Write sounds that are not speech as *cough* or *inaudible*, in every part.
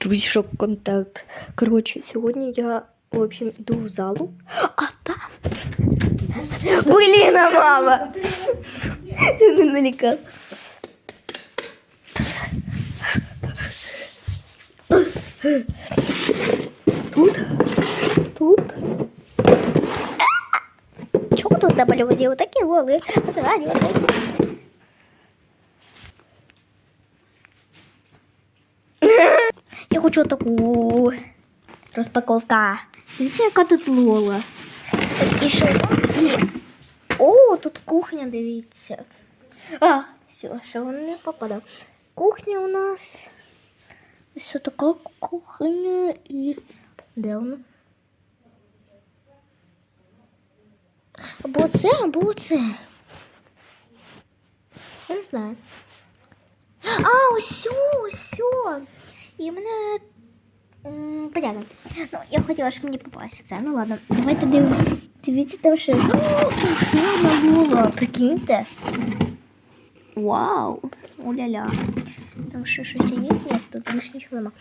Друзі, шок контакт. Коротше, сьогодні я, в общем, йду в залу, а там. Блін, мама! Ти не налякав. Тут. Тут. Чого тут намалювали? Отакі голи. Зраді, отакі. Я хочу таку розпаковка. Дивіться, яка тут лола. І що? І... О, тут кухня, дивіться. А, все, ще він не попадав. Кухня у нас. Ось така кухня і. Де вона? Або це, або це. Я не знаю. А, ось, ось. І мене. м, Понятно. Ну, я хотіла, щоб мені попалося це. Ну ладно, давайте дивимось. Дивіться, там ще. О, там ще одна була. Прикиньте. Вау. Уля-ля. Там ще щось є? Ні, тут більше нічого нема.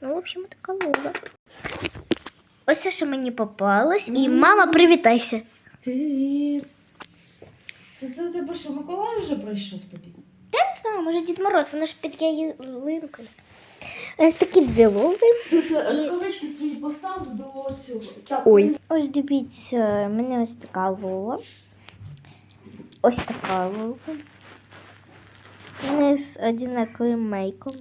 Ну, в общем, така луга. Ось це, що мені попалось. І мама, привітайся. Привіт. Це, це у тебе що, Миколай вже прийшов тобі? Я не знаю, може Дід Мороз, воно ж під ялинкою. Ось такі *laughs* свої постав до цього. Так, Ой. Ось дивіться, в мене ось така лола. Ось така. У мене з одинаковим мейком.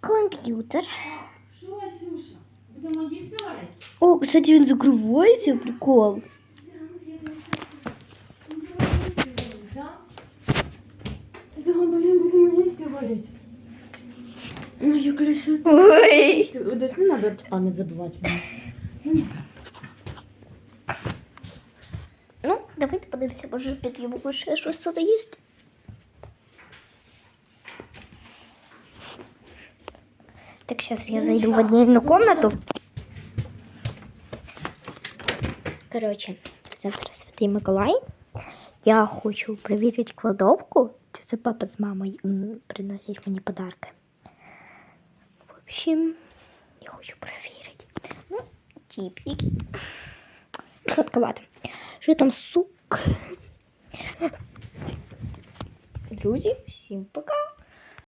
Комп'ютер. Що, Васюша? Будемо їсти? О, кстати, він закривається, прикол. Да, блін, будемо їсти варити. Ой, як красота. Ой. Ти- Десь не треба пам'ять забувати мені. Ну, давайте подивимося, може під йому ще щось тут є. Так, сейчас я зайду в отдельную комнату. Короче, завтра Святий Миколай. Я хочу перевірити кладовку. Чи це папа з мамою м, приносять мені подарки. В общем, я хочу перевірити. Ну, чіпсики. Сладковато. Що там сук? Друзі, всім пока!